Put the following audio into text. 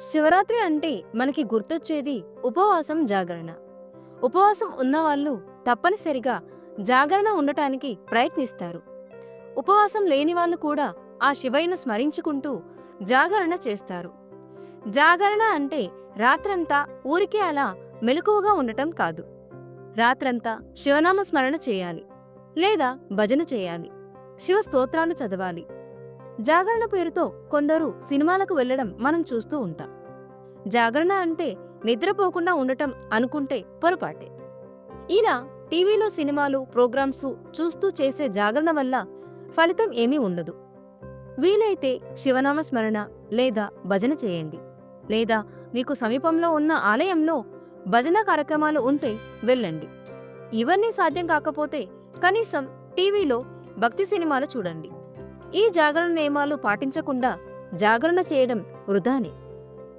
శివరాత్రి అంటే మనకి గుర్తొచ్చేది ఉపవాసం జాగరణ. ఉపవాసం ఉన్నవాళ్ళు తప్పనిసరిగా జాగరణ ఉండటానికి ప్రయత్నిస్తారు. ఉపవాసం లేని వాళ్ళు కూడా ఆ శివయ్యను స్మరించుకుంటూ జాగరణ చేస్తారు. జాగరణ అంటే రాత్రంతా ఊరికే అలా మెలకువగా ఉండటం కాదు. రాత్రంతా శివనామ స్మరణ చేయాలి లేదా భజన చేయాలి శివ స్తోత్రాలు చదవాలి. జాగరణ పేరుతో కొందరు సినిమాలకు వెళ్ళడం మనం చూస్తూ ఉంటాం. జాగరణ అంటే నిద్రపోకుండా ఉండటం అనుకుంటే పొరపాటే. ఇలా టీవీలో సినిమాలు ప్రోగ్రామ్స్ చూస్తూ చేసే జాగరణ వల్ల ఫలితం ఏమీ ఉండదు. వీలైతే శివనామ స్మరణ లేదా భజన చేయండి. లేదా మీకు సమీపంలో ఉన్న ఆలయంలో భజన కార్యక్రమాలు ఉంటే వెళ్ళండి. ఇవన్నీ సాధ్యం కాకపోతే కనీసం టీవీలో భక్తి సినిమాలు చూడండి. ఈ జాగరణ నియమాలు పాటించకుండా జాగరణ చేయడం వృధానే.